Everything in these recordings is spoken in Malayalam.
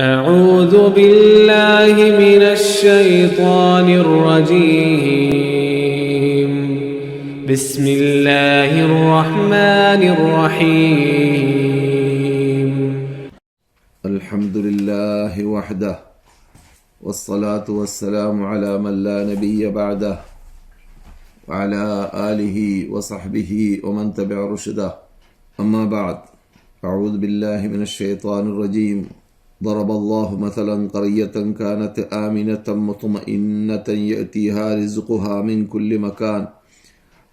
أعوذ بالله من الشيطان الرجيم. بسم الله الرحمن الرحيم. الحمد لله وحده والصلاة والسلام على من لا نبي بعده وعلى آله وصحبه ومن تبع رشده. أما بعد أعوذ بالله من الشيطان الرجيم. ضرب الله مثلا قرية كانت آمنة مطمئنة يأتيها رزقها من كل مكان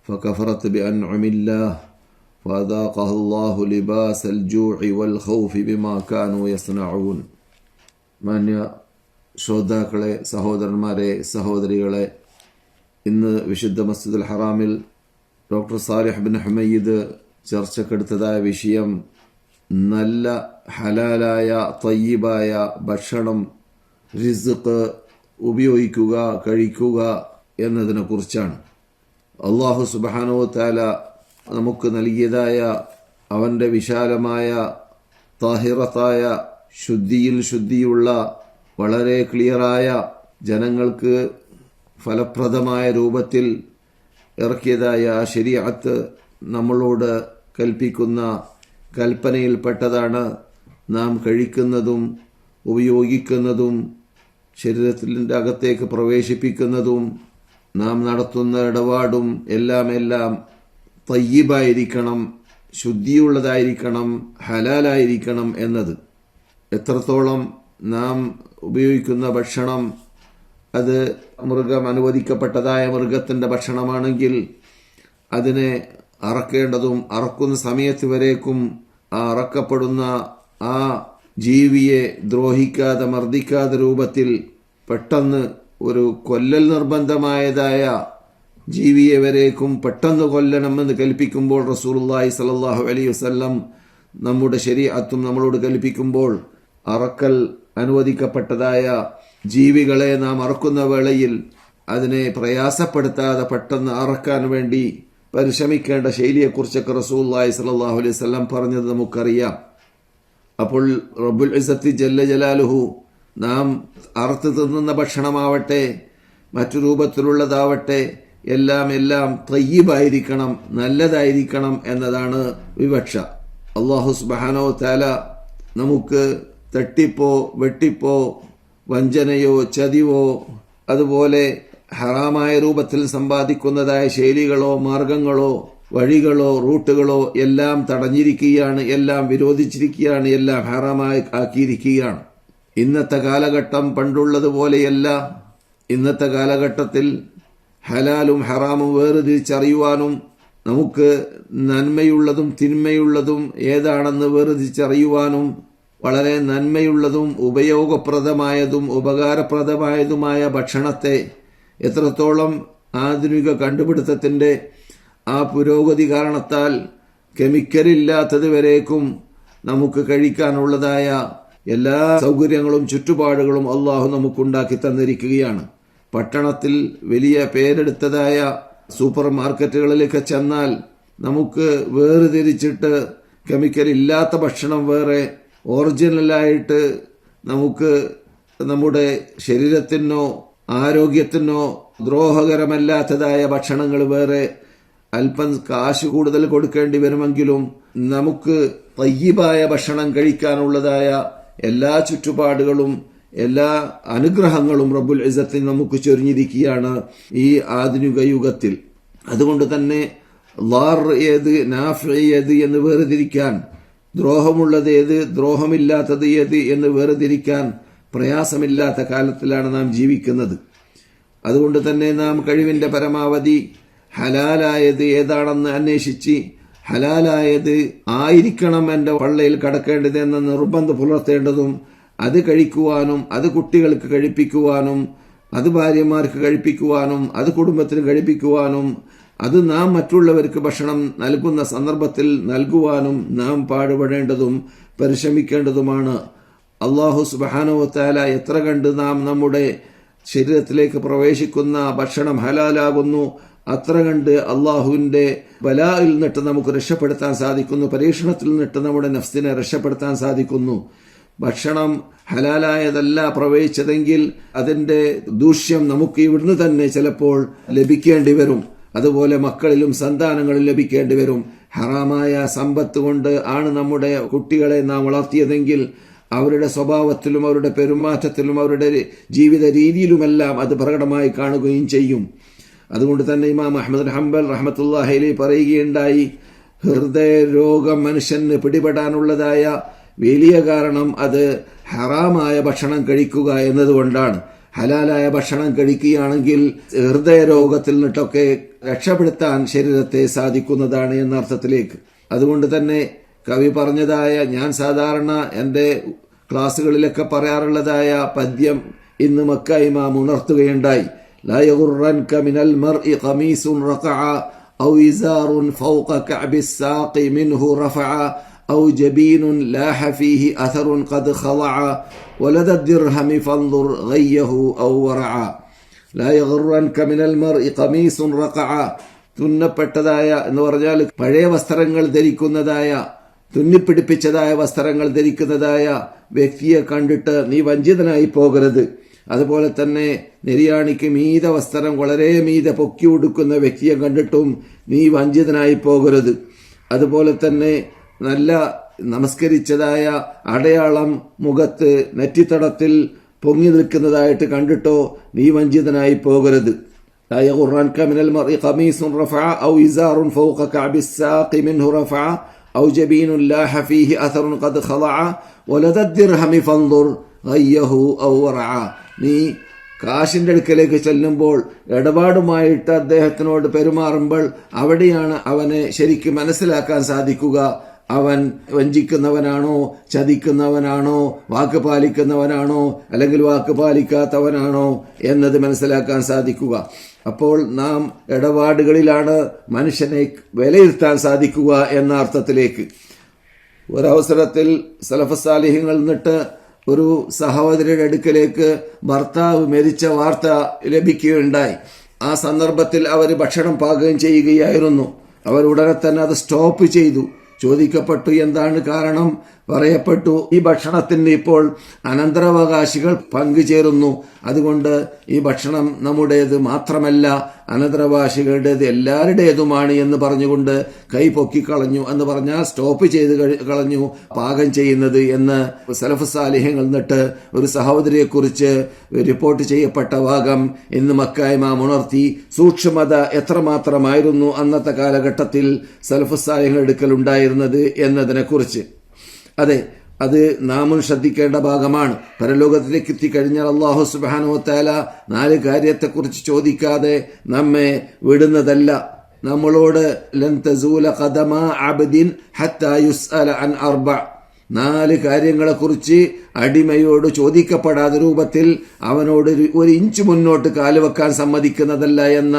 فكفرت بأنعم الله فأذاقها الله لباس الجوع والخوف بما كانوا يصنعون മാന്യ ശ്രോതാക്കളെ സഹോദരന്മാരെ സഹോദരികളെ ഇന്ന് വിശുദ്ധ മസ്ജിദുൽ ഹറാമിൽ ഡോക്ടർ സാലിഹ് ബിൻ ഹമയ്യദ് ചർച്ചക്കെടുത്തതായ വിഷയം നല്ല ഹലാലായ തയ്യബായ ഭക്ഷണം റിസുക്ക് ഉപയോഗിക്കുക കഴിക്കുക എന്നതിനെ കുറിച്ചാണ്. അള്ളാഹു സുബാനോ താല നമുക്ക് നൽകിയതായ അവന്റെ വിശാലമായ താഹിറത്തായ ശുദ്ധിയിൽ ശുദ്ധിയുള്ള വളരെ ക്ലിയറായ ജനങ്ങൾക്ക് ഫലപ്രദമായ രൂപത്തിൽ ഇറക്കിയതായ ശരിയത്ത് നമ്മളോട് കൽപ്പിക്കുന്ന കൽപ്പനയിൽപ്പെട്ടതാണ്. നാം കഴിക്കുന്നതും ഉപയോഗിക്കുന്നതും ശരീരത്തിന്റെ അകത്തേക്ക് പ്രവേശിപ്പിക്കുന്നതും നാം നടത്തുന്ന ഇടപാടും എല്ലാം എല്ലാം തയ്യബായിരിക്കണം ശുദ്ധിയുള്ളതായിരിക്കണം ഹലാലായിരിക്കണം എന്നത്. എത്രത്തോളം നാം ഉപയോഗിക്കുന്ന ഭക്ഷണം അത് മൃഗം അനുവദിക്കപ്പെട്ടതായ മൃഗത്തിന്റെ ഭക്ഷണമാണെങ്കിൽ അതിനെ അറക്കേണ്ടതും അറക്കുന്ന സമയത്ത് വരേക്കും ആ അറക്കപ്പെടുന്ന ആ ജീവിയെ ദ്രോഹിക്കാതെ മർദ്ദിക്കാതെ രൂപത്തിൽ പെട്ടെന്ന് ഒരു കൊല്ലൽ നിർബന്ധമായതായ ജീവിയെ വരേക്കും പെട്ടെന്ന് കൊല്ലണമെന്ന് കൽപ്പിക്കുമ്പോൾ റസൂലുള്ളാഹി സ്വല്ലല്ലാഹു അലൈഹി വസല്ലം നമ്മുടെ ശരീഅത്തും നമ്മളോട് കൽപ്പിക്കുമ്പോൾ അറക്കൽ അനുവദിക്കപ്പെട്ടതായ ജീവികളെ നാം അറക്കുന്ന വേളയിൽ അതിനെ പ്രയാസപ്പെടുത്താതെ പെട്ടെന്ന് അറക്കാൻ വേണ്ടി പരിശ്രമിക്കേണ്ട ശൈലിയെക്കുറിച്ചൊക്കെ റസൂല്ലായി സലാഹു അലൈഹി സ്വലം പറഞ്ഞത് നമുക്കറിയാം. അപ്പോൾ റബ്ബുൽ ഇസത്തി ജല്ല ജലാലുഹു നാം അറുത്ത് തിന്നുന്ന ഭക്ഷണമാവട്ടെ മറ്റു രൂപത്തിലുള്ളതാവട്ടെ എല്ലാം എല്ലാം തയ്യബായിരിക്കണം നല്ലതായിരിക്കണം എന്നതാണ് വിവക്ഷ. അള്ളാഹു സുബാനോ താല നമുക്ക് തട്ടിപ്പോ വെട്ടിപ്പോ വഞ്ചനയോ ചതിവോ അതുപോലെ ഹറാമായ രൂപത്തിൽ സമ്പാദിക്കുന്നതായ ശൈലികളോ മാർഗങ്ങളോ വഴികളോ റൂട്ടുകളോ എല്ലാം തടഞ്ഞിരിക്കുകയാണ് എല്ലാം വിരോധിച്ചിരിക്കുകയാണ് എല്ലാം ഹറാമായി ആക്കിയിരിക്കുകയാണ്. ഇന്നത്തെ കാലഘട്ടം പണ്ടുള്ളതുപോലെയല്ല. ഇന്നത്തെ കാലഘട്ടത്തിൽ ഹലാലും ഹറാമും വേർതിരിച്ചറിയുവാനും നമുക്ക് നന്മയുള്ളതും തിന്മയുള്ളതും ഏതാണെന്ന് വേർതിരിച്ചറിയുവാനും വളരെ നന്മയുള്ളതും ഉപയോഗപ്രദമായതും ഉപകാരപ്രദമായതുമായ ഭക്ഷണത്തെ എത്രത്തോളം ആധുനിക കണ്ടുപിടുത്തത്തിന്റെ ആ പുരോഗതി കാരണത്താൽ കെമിക്കലില്ലാത്തത് വരേക്കും നമുക്ക് കഴിക്കാനുള്ളതായ എല്ലാ സൗകര്യങ്ങളും ചുറ്റുപാടുകളും അള്ളാഹു നമുക്കുണ്ടാക്കി തന്നിരിക്കുകയാണ്. പട്ടണത്തിൽ വലിയ പേരെടുത്തതായ സൂപ്പർ മാർക്കറ്റുകളിലേക്ക് ചെന്നാൽ നമുക്ക് വേർതിരിച്ചിട്ട് കെമിക്കൽ ഇല്ലാത്ത ഭക്ഷണം വേറെ ഒറിജിനലായിട്ട് നമുക്ക് നമ്മുടെ ശരീരത്തിനോ ആരോഗ്യത്തിനോ ദ്രോഹകരമല്ലാത്തതായ ഭക്ഷണങ്ങൾ വേറെ അല്പം കാശ് കൂടുതൽ കൊടുക്കേണ്ടി വരുമെങ്കിലും നമുക്ക് തയ്യബായ ഭക്ഷണം കഴിക്കാനുള്ളതായ എല്ലാ ചുറ്റുപാടുകളും എല്ലാ അനുഗ്രഹങ്ങളും റബ്ബുൽ ഇസത്തിൽ നമുക്ക് ചൊരിഞ്ഞിരിക്കുകയാണ് ഈ ആധുനിക യുഗത്തിൽ. അതുകൊണ്ട് തന്നെ ലാർ ഏത് നാഫ് ഏത് എന്ന് വേർതിരിക്കാൻ ദ്രോഹമുള്ളത് ഏത് ദ്രോഹമില്ലാത്തത് ഏത് എന്ന് വേർതിരിക്കാൻ പ്രയാസമില്ലാത്ത കാലത്തിലാണ് നാം ജീവിക്കുന്നത്. അതുകൊണ്ട് തന്നെ നാം കഴിവിന്റെ പരമാവധി ഹലാലായത് ഏതാണെന്ന് അന്വേഷിച്ച് ഹലാലായത് ആയിരിക്കണം എന്റെ പള്ളയിൽ കടക്കേണ്ടത് എന്ന നിർബന്ധം പുലർത്തേണ്ടതും അത് കഴിക്കുവാനും അത് കുട്ടികൾക്ക് കഴിപ്പിക്കുവാനും അത് ഭാര്യമാർക്ക് കഴിപ്പിക്കുവാനും അത് കുടുംബത്തിന് കഴിപ്പിക്കുവാനും അത് നാം മറ്റുള്ളവർക്ക് ഭക്ഷണം നൽകുന്ന സന്ദർഭത്തിൽ നൽകുവാനും നാം പാടുപെടേണ്ടതും പരിശ്രമിക്കേണ്ടതുമാണ്. അള്ളാഹു സുബാനുവത്താല എത്ര കണ്ട് നാം നമ്മുടെ ശരീരത്തിലേക്ക് പ്രവേശിക്കുന്ന ഭക്ഷണം ഹലാലാകുന്നു അത്ര കണ്ട് അള്ളാഹുവിന്റെ ബലായിൽ നിന്നിട്ട് നമുക്ക് രക്ഷപ്പെടുത്താൻ സാധിക്കുന്നു പരീക്ഷണത്തിൽ നിന്നിട്ട് നമ്മുടെ നഫ്സിനെ രക്ഷപ്പെടുത്താൻ സാധിക്കുന്നു. ഭക്ഷണം ഹലാലായതല്ല പ്രവേശിച്ചതെങ്കിൽ അതിന്റെ ദൂഷ്യം നമുക്ക് ഇവിടുന്ന് തന്നെ ചിലപ്പോൾ ലഭിക്കേണ്ടി വരും. അതുപോലെ മക്കളിലും സന്താനങ്ങളിലും ലഭിക്കേണ്ടി വരും. ഹറാമായ സമ്പത്ത് കൊണ്ട് ആണ് നമ്മുടെ കുട്ടികളെ നാം വളർത്തിയതെങ്കിൽ അവരുടെ സ്വഭാവത്തിലും അവരുടെ പെരുമാറ്റത്തിലും അവരുടെ ജീവിത രീതിയിലുമെല്ലാം അത് പ്രകടമായി കാണുകയും ചെയ്യും. അതുകൊണ്ട് തന്നെ ഇമാം അഹമ്മദ് ഹംബൽ റഹമത്തുല്ലാഹലി പറയുകയുണ്ടായി ഹൃദയ രോഗം മനുഷ്യന് പിടിപെടാനുള്ളതായ വലിയ കാരണം അത് ഹറാമായ ഭക്ഷണം കഴിക്കുക എന്നതുകൊണ്ടാണ്. ഹലാലായ ഭക്ഷണം കഴിക്കുകയാണെങ്കിൽ ഹൃദയ രോഗത്തിൽ നിന്നിട്ടൊക്കെ രക്ഷപ്പെടുത്താൻ ശരീരത്തെ സാധിക്കുന്നതാണ് എന്ന അർത്ഥത്തിലേക്ക് അതുകൊണ്ട് തന്നെ കവി പറഞ്ഞതായ ഞാൻ സാധാരണ എൻ്റെ ക്ലാസ്സുകളിലൊക്കെ പറയാറുള്ളതായ പദ്യം ഇന്ന് മക്ക ഇമാം ഉണർത്തുകയുണ്ടായി لا يغرنك من المرء قميص رقع أو إزار فوق كعب الساق منه رفع أو جبين لاح فيه أثر قد خضع ولدى الدرهم فانظر غيه أو ورعا لا يغرنك من المرء قميص رقع തുന്നപ്പെട്ടതായ എന്ന് പറഞ്ഞാൽ പഴയ വസ്ത്രങ്ങൾ ധരിക്കുന്നതായ തുന്നിപ്പിടിപ്പിച്ചതായ വസ്ത്രങ്ങൾ ധരിക്കുന്നതായ വ്യക്തിയെ കണ്ടിട്ട് നീ വഞ്ചിതനായി പോകരുത് അതുപോലെ തന്നെ നെരിയാണിക്ക് മീത വസ്ത്രം വളരെ മീത പൊക്കി ഉടുക്കുന്ന വ്യക്തിയെ കണ്ടിട്ടും നീ വഞ്ചിതനായി പോകരുത് അതുപോലെ തന്നെ നല്ല നമസ്കരിച്ചതായ അടയാളം മുഖത്ത് നെറ്റിത്തടത്തിൽ പൊങ്ങി നിൽക്കുന്നതായിട്ട് കണ്ടിട്ടോ നീ വഞ്ചിതനായി പോകരുത് لا يغرنك من المرء قميص رفع أو إزار فوق كعب الساق منه رفع أو جبين لاح فيه أثر قد خضع ولدى الدرهم فانظر غيه أو ورعا നീ കാശിന്റെ അടുക്കലേക്ക് ചെല്ലുമ്പോൾ ഇടപാടുമായിട്ട് അദ്ദേഹത്തിനോട് പെരുമാറുമ്പോൾ അവിടെയാണ് അവനെ ശരിക്കും മനസ്സിലാക്കാൻ സാധിക്കുക അവൻ വഞ്ചിക്കുന്നവനാണോ ചതിക്കുന്നവനാണോ വാക്ക് പാലിക്കുന്നവനാണോ അല്ലെങ്കിൽ വാക്ക് പാലിക്കാത്തവനാണോ എന്നത് മനസ്സിലാക്കാൻ സാധിക്കുക അപ്പോൾ നാം ഇടപാടുകളിലാണ് മനുഷ്യനെ വിലയിരുത്താൻ സാധിക്കുക എന്ന അർത്ഥത്തിലേക്ക്. ഒരവസരത്തിൽ സലഫസാലിഹ്യങ്ങൾ നിന്നിട്ട് ഒരു സഹോദരിയുടെ അടുക്കലേക്ക് ഭർത്താവ് മരിച്ച വാർത്ത ലഭിക്കുകയുണ്ടായി. ആ സന്ദർഭത്തിൽ അവർ ഭക്ഷണം പാകം ചെയ്യുകയായിരുന്നു. അവർ ഉടനെ തന്നെ അത് സ്റ്റോപ്പ് ചെയ്തു. ചോദിക്കപ്പെട്ടു എന്താണ് കാരണം? പറയപ്പെട്ടു. ഈ ഭക്ഷണത്തിന് ഇപ്പോൾ അനന്തരാവകാശികൾ പങ്കുചേരുന്നു. അതുകൊണ്ട് ഈ ഭക്ഷണം നമ്മുടേത് മാത്രമല്ല അനന്തരാവകാശികളുടേത് എല്ലാവരുടേതുമാണ് എന്ന് പറഞ്ഞുകൊണ്ട് കൈ പൊക്കിക്കളഞ്ഞു എന്ന് പറഞ്ഞാൽ സ്റ്റോപ്പ് ചെയ്ത് കളഞ്ഞു പാകം ചെയ്യുന്നത് എന്ന് സലഫ് സാലിഹ്യങ്ങൾ നിന്നിട്ട് ഒരു സഹോദരിയെക്കുറിച്ച് റിപ്പോർട്ട് ചെയ്യപ്പെട്ട ഭാഗം ഇന്ന് മക്കായ്മാം ഉണർത്തി. സൂക്ഷ്മത എത്രമാത്രമായിരുന്നു അന്നത്തെ കാലഘട്ടത്തിൽ സലഫ് സാലിഹ്യങ്ങൾ എടുക്കലുണ്ടായിരുന്നത് എന്നതിനെക്കുറിച്ച്. അതെ അത് നാമും ശ്രദ്ധിക്കേണ്ട ഭാഗമാണ്. പരലോകത്തിലേക്ക് എത്തിക്കഴിഞ്ഞാൽ അള്ളാഹു സുബാനോത്താല നാല് കാര്യത്തെക്കുറിച്ച് ചോദിക്കാതെ നമ്മെ വിടുന്നതല്ല. നമ്മളോട് ലൻ തസൂല ഖദമ അബദിൻ ഹത്താ അൻ അർബ നാല് കാര്യങ്ങളെക്കുറിച്ച് അടിമയോട് ചോദിക്കപ്പെടാത്ത രൂപത്തിൽ അവനോട് ഒരു- ഇഞ്ച് മുന്നോട്ട് കാലുവെക്കാൻ സമ്മതിക്കുന്നതല്ല എന്ന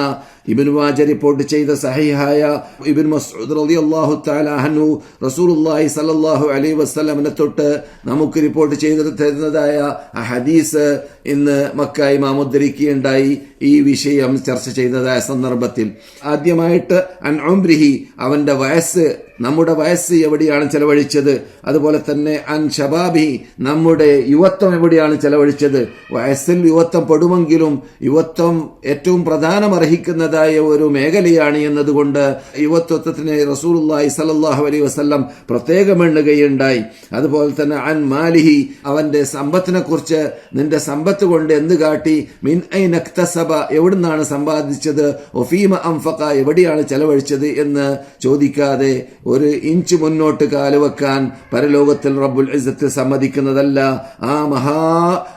ഇബിൻ വാജ റിപ്പോർട്ട് ചെയ്ത സഹിഹായ ഇബിൻ മസ്ഊദ് റളിയല്ലാഹു തആല അൻഹു റസൂലുള്ളാഹി സ്വല്ലല്ലാഹു അലൈഹി വസല്ലമനെ തൊട്ട് നമുക്ക് റിപ്പോർട്ട് ചെയ്ത് തരുന്നതായ ആ ഹദീസ് ഇന്ന് മക്ക ഇമാം ഉദ്ധരിക്കുകയുണ്ടായി ഈ വിഷയം ചർച്ച ചെയ്യുന്നതായ സന്ദർഭത്തിൽ. ആദ്യമായിട്ട് അൻ ഉംരിഹി അവന്റെ വയസ്സ് നമ്മുടെ വയസ്സ് എവിടെയാണ് ചെലവഴിച്ചത്? അതുപോലെ തന്നെ അൻ ഷബാബി നമ്മുടെ യുവത്വം എവിടെയാണ് ചെലവഴിച്ചത്? വയസ്സിൽ യുവത്വം പെടുമെങ്കിലും യുവത്വം ഏറ്റവും പ്രധാനമർഹിക്കുന്നതായ ഒരു മേഖലയാണ് എന്നതുകൊണ്ട് യുവത്വത്തിന് റസൂലുള്ളാഹി സലല്ലാഹു അലൈ വസല്ലം പ്രത്യേകം എണ്ണുകയുണ്ടായി. അതുപോലെ തന്നെ അൻ മാലിഹി അവന്റെ സമ്പത്തിനെ കുറിച്ച് നിന്റെ സമ്പത്ത് കൊണ്ട് എന്ത് കാട്ടി? മിൻ ഐ നക്തസഭ എവിടുന്നാണ് സമ്പാദിച്ചത്? ഒഫീമ അംഫക എവിടെയാണ് ചെലവഴിച്ചത് എന്ന് ചോദിക്കാതെ ഒരു ഇഞ്ച് മുന്നോട്ട് കാലുവെക്കാൻ പരലോകത്തിൽ റബ്ബുൽ ഇസത്ത് സമ്മതിക്കുന്നതല്ല. ആ മഹാ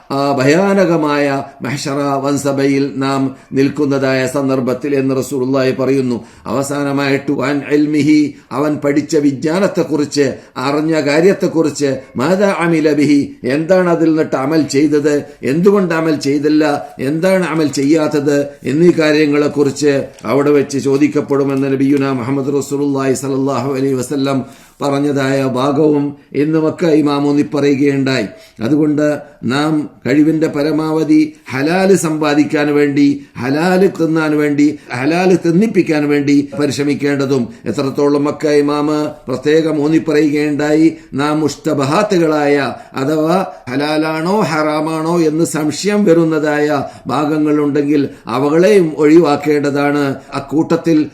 ആ ഭയാനകമായ മഹ്ഷറ വൻസഭയിൽ നാം നിൽക്കുന്നതായ സന്ദർഭത്തിൽ എന്ന് റസൂലുള്ളാഹി പറയുന്നു. അവസാനമായിട്ട് വൻ ഇൽമിഹി അവൻ പഠിച്ച വിജ്ഞാനത്തെക്കുറിച്ച് അറിഞ്ഞ കാര്യത്തെക്കുറിച്ച് മാതാ അമില ബിഹി എന്താണ് അതിൽ നിന്നിട്ട് അമൽ ചെയ്തത് എന്തുകൊണ്ട് അമൽ ചെയ്തില്ല എന്താണ് അമൽ ചെയ്യാത്തത് എന്നീ കാര്യങ്ങളെക്കുറിച്ച് അവിടെ വെച്ച് ചോദിക്കപ്പെടുമെന്ന് നബിയുന മുഹമ്മദ് റസൂലുള്ളാഹി സ്വല്ലല്ലാഹു അലൈഹി വസല്ലം പറഞ്ഞതായ ഭാഗവും എന്നുമൊക്കെ മക്ക ഇമാം പറയുകയുണ്ടായി. അതുകൊണ്ട് നാം കഴിവിന്റെ പരമാവധി ഹലാൽ സമ്പാദിക്കാൻ വേണ്ടി ഹലാൽ തിന്നാൻ വേണ്ടി ഹലാൽ തിന്നിപ്പിക്കാൻ വേണ്ടി പരിശ്രമിക്കേണ്ടതും എത്രത്തോളം മക്ക ഇമാമ് പ്രത്യേകം ഊന്നി പറയുകയുണ്ടായി. നാം മുഷ്ടബഹാത്തുകളായ അഥവാ ഹലാലാണോ ഹറാമാണോ എന്ന് സംശയം വരുന്നതായ ഭാഗങ്ങളുണ്ടെങ്കിൽ അവകളെയും ഒഴിവാക്കേണ്ടതാണ്. അക്കൂട്ടത്തിൽ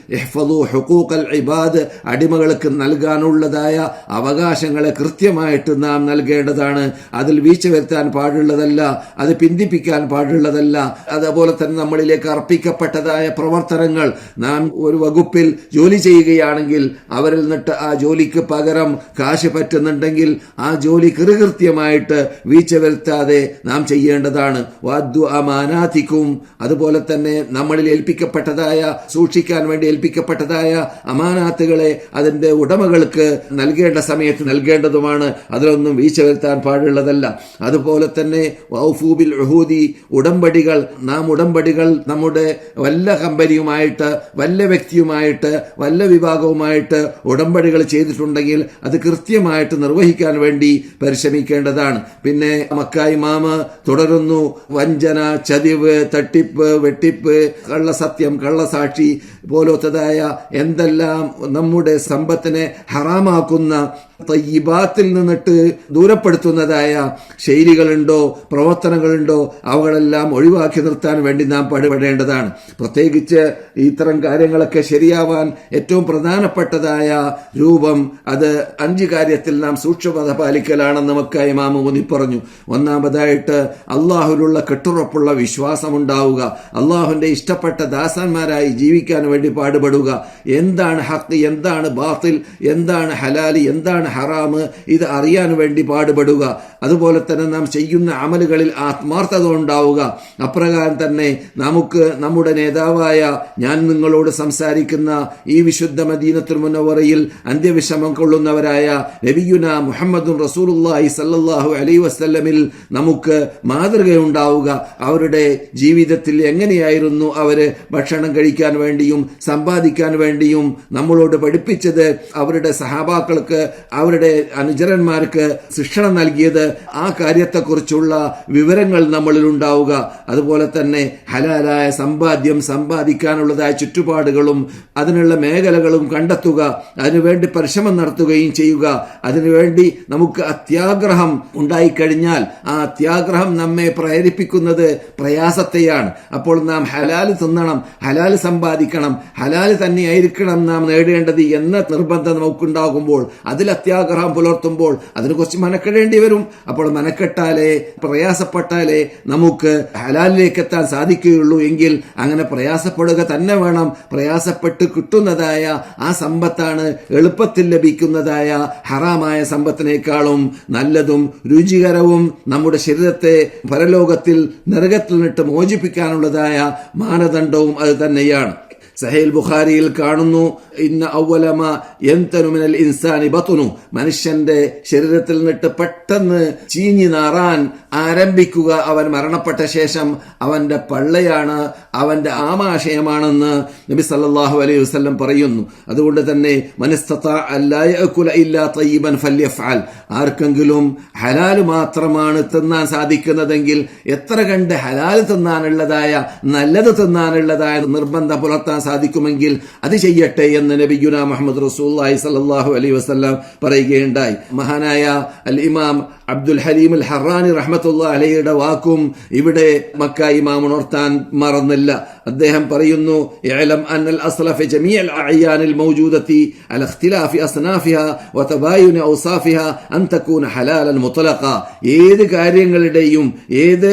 ഇബാദ് അടിമകൾക്ക് നൽകാനുള്ളതായ അവകാശങ്ങളെ കൃത്യമായിട്ട് നാം നൽകേണ്ടതാണ്. അതിൽ വീഴ്ച വരുത്താൻ പാടുള്ളതല്ല അത് പിന്തിപ്പിക്കാൻ പാടുള്ളതല്ല. അതുപോലെ തന്നെ നമ്മളിലേക്ക് അർപ്പിക്കപ്പെട്ടതായ പ്രവർത്തനങ്ങൾ നാം ഒരു വകുപ്പിൽ ജോലി ചെയ്യുകയാണെങ്കിൽ അവരിൽ നിന്നിട്ട് ആ ജോലിക്ക് പകരം കാശ് പറ്റുന്നുണ്ടെങ്കിൽ ആ ജോലി കൃകൃത്യമായിട്ട് വീഴ്ച വരുത്താതെ നാം ചെയ്യേണ്ടതാണ്. വാദ്വ അമാനാത്തിക്കും അതുപോലെ തന്നെ നമ്മളിൽ ഏൽപ്പിക്കപ്പെട്ടതായ സൂക്ഷിക്കാൻ വേണ്ടി ഏൽപ്പിക്കപ്പെട്ടതായ അമാനാത്തുകളെ അതിന്റെ ഉടമകൾക്ക് നൽകേണ്ട സമയത്ത് നൽകേണ്ടതുമാണ്. അതിലൊന്നും വീഴ്ച വരുത്താൻ പാടുള്ളതല്ല. അതുപോലെ തന്നെ വൗഫൂബിൽ ഉഹൂദി ഉടമ്പടികൾ. നാം ഉടമ്പടികൾ നമ്മുടെ വല്ല കമ്പനിയുമായിട്ട് വല്ല വ്യക്തിയുമായിട്ട് വല്ല വിഭാഗവുമായിട്ട് ഉടമ്പടികൾ ചെയ്തിട്ടുണ്ടെങ്കിൽ അത് കൃത്യമായിട്ട് നിർവഹിക്കാൻ വേണ്ടി പരിശ്രമിക്കേണ്ടതാണ്. പിന്നെ മക്കായി മാമ തുടരുന്നു. വഞ്ചന ചതിവ് തട്ടിപ്പ് വെട്ടിപ്പ് കള്ളസത്യം കള്ളസാക്ഷി പോലത്തതായ എന്തെല്ലാം നമ്മുടെ സമ്പത്തിനെ まあこんな തയ്യിബാത്തിൽ നിന്നിട്ട് ദൂരപ്പെടുത്തുന്നതായ ശൈലികളുണ്ടോ പ്രവർത്തനങ്ങളുണ്ടോ അവകളെല്ലാം ഒഴിവാക്കി നിർത്താൻ വേണ്ടി നാം പാടുപെടേണ്ടതാണ്. പ്രത്യേകിച്ച് ഇത്തരം കാര്യങ്ങളൊക്കെ ശരിയാവാൻ ഏറ്റവും പ്രധാനപ്പെട്ടതായ രൂപം അത് അഞ്ച് കാര്യത്തിൽ നാം സൂക്ഷ്മത പാലിക്കലാണെന്ന് നമുക്ക് ഇമാമ ഊന്നി പറഞ്ഞു. ഒന്നാമതായിട്ട് അള്ളാഹുലുള്ള കെട്ടുറപ്പുള്ള വിശ്വാസമുണ്ടാവുക. അള്ളാഹുവിന്റെ ഇഷ്ടപ്പെട്ട ദാസന്മാരായി ജീവിക്കാൻ വേണ്ടി പാടുപെടുക. എന്താണ് ഹക്ക് എന്താണ് ബാത്തിൽ എന്താണ് ഹലാലി എന്താണ് ഹറാമ്. ഇത് അറിയാൻ വേണ്ടി പാടുപെടുക. അതുപോലെ തന്നെ നാം ചെയ്യുന്ന അമലുകളിൽ ആത്മാർത്ഥത ഉണ്ടാവുക അപ്രകാരം തന്നെ നമുക്ക് നമ്മുടെ നേതാവായ ഞാൻ നിങ്ങളോട് സംസാരിക്കുന്ന ഈ വിശുദ്ധ മദീനത്തുൽ മുനവറയിൽ അന്ത്യവിഷമം കൊള്ളുന്നവരായ നബിയുന മുഹമ്മദും റസൂലുള്ളാഹി സല്ലാഹു അലൈഹി വസ്ല്ലമിൽ നമുക്ക് മാതൃകയുണ്ടാവുക. അവരുടെ ജീവിതത്തിൽ എങ്ങനെയായിരുന്നു അവർ ഭക്ഷണം കഴിക്കാൻ വേണ്ടിയും സമ്പാദിക്കാൻ വേണ്ടിയും നമ്മളോട് പഠിപ്പിച്ചത് അവരുടെ സഹാബാക്കൾക്ക് അവരുടെ അനുചരന്മാർക്ക് ശിക്ഷണം നൽകിയത് ആ കാര്യത്തെക്കുറിച്ചുള്ള വിവരങ്ങൾ നമ്മളിൽ ഉണ്ടാവുക. അതുപോലെ തന്നെ ഹലാലായ സമ്പാദ്യം സമ്പാദിക്കാനുള്ളതായ ചുറ്റുപാടുകളും അതിനുള്ള മേഖലകളും കണ്ടെത്തുക. അതിനുവേണ്ടി പരിശ്രമം നടത്തുകയും ചെയ്യുക. അതിനുവേണ്ടി നമുക്ക് അത്യാഗ്രഹം ഉണ്ടായിക്കഴിഞ്ഞാൽ ആ അത്യാഗ്രഹം നമ്മെ പ്രേരിപ്പിക്കുന്നത് പ്രയാസത്തെയാണ്. അപ്പോൾ നാം ഹലാൽ തിന്നണം ഹലാൽ സമ്പാദിക്കണം ഹലാൽ തന്നെയായിരിക്കണം നാം നേടേണ്ടത് എന്ന നിർബന്ധം നമുക്കുണ്ടാകുമ്പോൾ അതിൽ അത്യാഗ്രഹം പുലർത്തുമ്പോൾ അതിനെക്കുറിച്ച് കുറച്ച് മനക്കെടേണ്ടി വരും. അപ്പോൾ മനക്കെട്ടാലേ പ്രയാസപ്പെട്ടാലേ നമുക്ക് ഹലാലിലേക്ക് എത്താൻ സാധിക്കുകയുള്ളൂ എങ്കിൽ അങ്ങനെ പ്രയാസപ്പെടുക തന്നെ വേണം. പ്രയാസപ്പെട്ട് കിട്ടുന്നതായ ആ സമ്പത്താണ് എളുപ്പത്തിൽ ലഭിക്കുന്നതായ ഹറാമായ സമ്പത്തിനേക്കാളും നല്ലതും രുചികരവും നമ്മുടെ ശരീരത്തെ പരലോകത്തിൽ നരകത്തിൽ നിന്നിട്ട് മോചിപ്പിക്കാനുള്ളതായ മാനദണ്ഡവും അത് തന്നെയാണ്. സഹേൽ ബുഖാരിയിൽ കാണുന്നു ഇന്ന ഔവലമ എന്തനുമിനൽ ഇൻസാനി ബത്തുനു. മനുഷ്യന്റെ ശരീരത്തിൽ നിന്നിട്ട് പെട്ടെന്ന് ചീഞ്ഞു നാറാൻ ആരംഭിക്കുക അവൻ മരണപ്പെട്ട ശേഷം അവന്റെ പള്ളയാണ് അവന്റെ ആമാശയമാണെന്ന് നബി സല്ലാഹു അലൈഹി വസല്ലം പറയുന്നു. അതുകൊണ്ട് തന്നെ മനസ്തത അല്ലായകുല ഇല്ലാ തയ്യബൻ ഫല്യഫാൽ ആർക്കെങ്കിലും ഹലാൽ മാത്രമാണ് തിന്നാൻ സാധിക്കുന്നതെങ്കിൽ എത്ര കണ്ട് ഹലാൽ തിന്നാനുള്ളതായ നല്ലത് തിന്നാനുള്ളതായ നിർബന്ധം പുലർത്താൻ സാധിക്കുമെങ്കിൽ അത് ചെയ്യട്ടെ എന്ന് നബിഗുന മുഹമ്മദ് റസൂല്ലായി സല്ലാഹു അലൈ വസ്ലാം പറയുകയുണ്ടായി. മഹാനായ അൽ ഇമാം അബ്ദുൽ ഹലീം അൽ ഹറാനി റഹ്മത്തുള്ള അലയുടെ വാക്കും ഇവിടെ മക്ക ഇമാം ഉണർത്താൻ മറന്നില്ല. അദ്ദേഹം പറയുന്നു ഇഅലം അന്നൽ അസ്ലഫ ജമീ അഅയാനിൽ മൗജൂദത്തി അൽ ഇഖ്തിലാഫി അസ്നാഫിഹ ഔസാഫിഹ അൻ തകൂന ഹലാലൻ മുത്ലഖ ഏത് കാര്യങ്ങളുടെയും ഏത്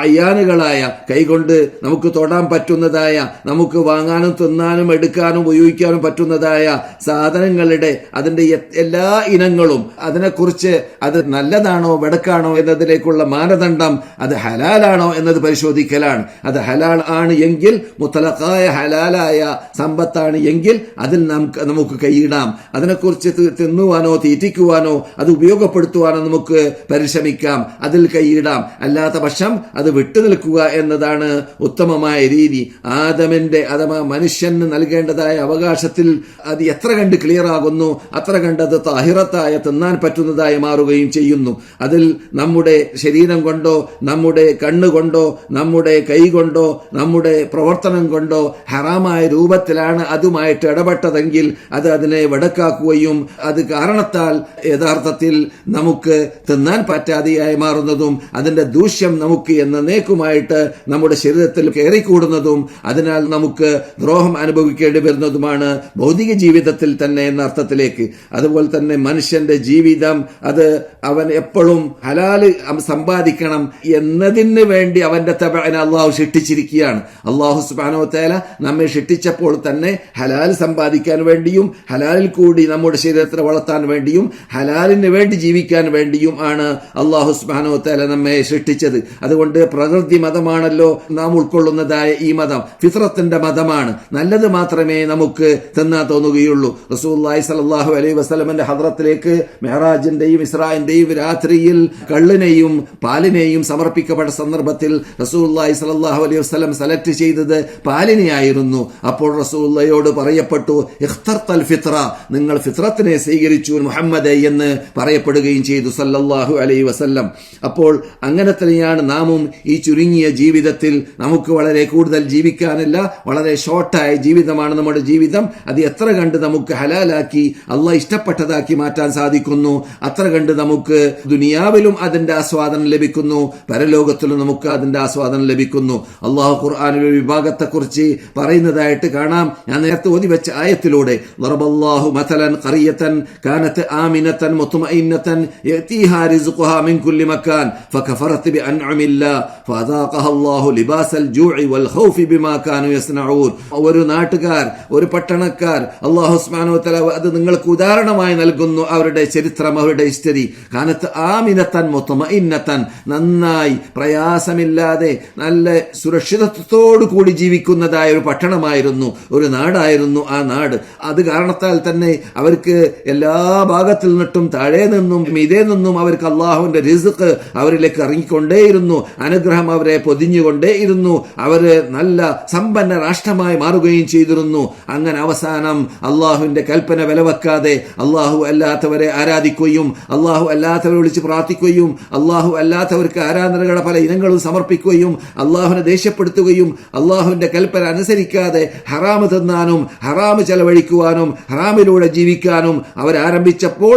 അയ്യാനുകളായ കൈകൊണ്ട് നമുക്ക് തൊടാൻ പറ്റുന്നതായ നമുക്ക് വാങ്ങാനും തിന്നാനും എടുക്കാനും ഉപയോഗിക്കാനും പറ്റുന്നതായ സാധനങ്ങളുടെ അതിന്റെ എല്ലാ ഇനങ്ങളും അതിനെക്കുറിച്ച് അത് നല്ലതാണ് തെക്കാണോ വടക്കാണോ എന്നതിലേക്കുള്ള മാനദണ്ഡം അത് ഹലാലാണോ എന്നത് പരിശോധിക്കലാണ്. അത് ഹലാൽ ആണ് എങ്കിൽ മുത്തലക്കായ ഹലാലായ സമ്പത്താണ് എങ്കിൽ അതിൽ നമുക്ക് കൈയിടാം. അതിനെക്കുറിച്ച് തിന്നുവാനോ തീറ്റിക്കുവാനോ അത് ഉപയോഗപ്പെടുത്തുവാനോ നമുക്ക് പരിശ്രമിക്കാം. അതിൽ കൈയിടാം. അല്ലാത്ത പക്ഷം അത് വിട്ടുനിൽക്കുക എന്നതാണ് ഉത്തമമായ രീതി. ആദമിന്റെ അഥവാ മനുഷ്യന് നൽകേണ്ടതായ അവകാശത്തിൽ അത് എത്ര കണ്ട് ക്ലിയർ ആകുന്നു അത്ര കണ്ടത് താഹിറത്തായ തിന്നാൻ പറ്റുന്നതായി മാറുകയും ചെയ്യുന്നു. അതിൽ നമ്മുടെ ശരീരം കൊണ്ടോ നമ്മുടെ കണ്ണുകൊണ്ടോ നമ്മുടെ കൈ കൊണ്ടോ നമ്മുടെ പ്രവർത്തനം കൊണ്ടോ ഹറാമായ രൂപത്തിലാണ് അതുമായിട്ട് ഇടപെട്ടതെങ്കിൽ അത് അതിനെ വടക്കാക്കുകയും അത് കാരണത്താൽ യഥാർത്ഥത്തിൽ നമുക്ക് തിന്നാൻ പറ്റാതെയായി മാറുന്നതും അതിന്റെ ദൂഷ്യം നമുക്ക് എന്ന എന്നേക്കുമായിട്ട് നമ്മുടെ ശരീരത്തിൽ കയറിക്കൂടുന്നതും അതിനാൽ നമുക്ക് ദ്രോഹം അനുഭവിക്കേണ്ടി വരുന്നതുമാണ് ഭൗതിക ജീവിതത്തിൽ തന്നെ എന്ന അർത്ഥത്തിലേക്ക്. അതുപോലെ തന്നെ മനുഷ്യന്റെ ജീവിതം അത് അവൻ എപ്പോഴും ഹലാൽ സമ്പാദിക്കണം എന്നതിന് വേണ്ടി അവന്റെ തബഅനെ അള്ളാഹു ഷിട്ടിച്ചിരിക്കുകയാണ് അള്ളാഹു സുബാനോ തേല നമ്മെ ഷിട്ടിച്ചപ്പോൾ തന്നെ ഹലാൽ സമ്പാദിക്കാൻ വേണ്ടിയും ഹലാലിൽ കൂടി നമ്മുടെ ശരീരത്തെ വളർത്താൻ വേണ്ടിയും ഹലാലിന് വേണ്ടി ജീവിക്കാൻ വേണ്ടിയും ആണ് അള്ളാഹു സുബാനോ തേല നമ്മെ സൃഷ്ടിച്ചത് അതുകൊണ്ട് പ്രകൃതി മതമാണല്ലോ നാം ഉൾക്കൊള്ളുന്നതായ ഈ മതം. ഫിത്രത്തിന്റെ മതമാണ്. നല്ലത് മാത്രമേ നമുക്ക് തിന്നാൻ തോന്നുകയുള്ളൂ. റസൂല്ലായി സലാഹു അലൈഹി വസ്ലമന്റെ ഹദ്രത്തിലേക്ക് മെഹറാജിന്റെയും ഇസ്രായിന്റെയും രാത്രിയിൽ കള്ളിനെയും പാലിനെയും സമർപ്പിക്കപ്പെട്ട സന്ദർഭത്തിൽ റസൂല്ലായി സലാഹു അലൈഹി വസ്ലം സെലക്ട് ചെയ്തത് പാലിനെയായിരുന്നു. അപ്പോൾ റസൂല്ലയോട് പറയപ്പെട്ടു ഇഖ്തർത്തൽ ഫിത്ര നിങ്ങൾ ഫിത്രത്തിനെ സ്വീകരിച്ചു മുഹമ്മദ് എന്ന് പറയപ്പെടുകയും ചെയ്തു സല്ലല്ലാഹു അലൈഹി വസല്ലം. അപ്പോൾ അങ്ങനെ തന്നെയാണ് നാമും ഈ ചുരുങ്ങിയ ജീവിതത്തിൽ നമുക്ക് വളരെ കൂടുതൽ ജീവിക്കാനില്ല വളരെ ഷോർട്ടായ ജീവിതമാണ് നമ്മുടെ ജീവിതം. അത് എത്ര കണ്ട് നമുക്ക് ഹലാലാക്കി അള്ള ഇഷ്ടപ്പെട്ടതാക്കി മാറ്റാൻ സാധിക്കുന്നു. അത്ര കണ്ട് നമുക്ക് ദുനിയാവിലും അതിന്റെ ആസ്വാദനം ലഭിക്കുന്നു പരലോകത്തിലും നമുക്ക് അതിന്റെ ആസ്വാദനം ലഭിക്കുന്നു അള്ളാഹു ഖുർആാനിലെ വിഭാഗത്തെക്കുറിച്ച് പറയുന്നതായിട്ട് കാണാം ഞാൻ നേരത്തെ ഓതി വെച്ച ആയത്തിലൂടെ ضربallahu مثلا قرية كانت آمنة مطمئنة يأتيها رزقها من كل مكان فكفرت بأنعم الله فأذاقها الله لباس الجوع والخوف بما كانوا يصنعون ഒരു നാട്ടുകാർ ഒരു പട്ടണക്കാർ അള്ളാഹു സ്മാനോ തല അത് നിങ്ങൾക്ക് ഉദാഹരണമായി നൽകുന്നു അവരുടെ ചരിത്രം അവരുടെ ഹിസ്റ്ററി കാനത്ത് ആമിനത്തൻ മൊത്തമഇന്നത്തൻ നന്നായി പ്രയാസമില്ലാതെ നല്ല സുരക്ഷിതത്വത്തോടു കൂടി ജീവിക്കുന്നതായ ഒരു പട്ടണമായിരുന്നു ഒരു നാടായിരുന്നു ആ നാട്. അത് കാരണത്താൽ തന്നെ അവർക്ക് എല്ലാ ഭാഗത്തിൽ നിന്നിട്ടും താഴെ നിന്നും ഇതേ നിന്നും അവർക്ക് അള്ളാഹുവിന്റെ റിസുക്ക് അവരിലേക്ക് ഇറങ്ങിക്കൊണ്ടേയിരുന്നു. അനുഗ്രഹം അവരെ പൊതിഞ്ഞുകൊണ്ടേയിരുന്നു. അവർ നല്ല സമ്പന്ന രാഷ്ട്രമായി മാറുകയും ചെയ്തിരുന്നു. അങ്ങനെ അവസാനം അള്ളാഹുവിന്റെ കൽപ്പന വിലവെക്കാതെ അള്ളാഹു അല്ലാത്തവരെ ആരാധിക്കുകയും അള്ളാഹു അല്ലാത്തവരെ വിളിച്ച് പ്രാർത്ഥിക്കുകയും അള്ളാഹു അല്ലാത്തവർക്ക് ആരാധനകളുടെ പല ഇനങ്ങളും സമർപ്പിക്കുകയും അള്ളാഹുവിനെ ദേഷ്യപ്പെടുത്തുകയും അള്ളാഹുവിന്റെ കൽപ്പന അനുസരിക്കാതെ ഹറാമ് തിന്നാനും ഹറാമ് ചെലവഴിക്കുവാനും ഹറാമിലൂടെ ജീവിക്കാനും അവരാരംഭിച്ചപ്പോൾ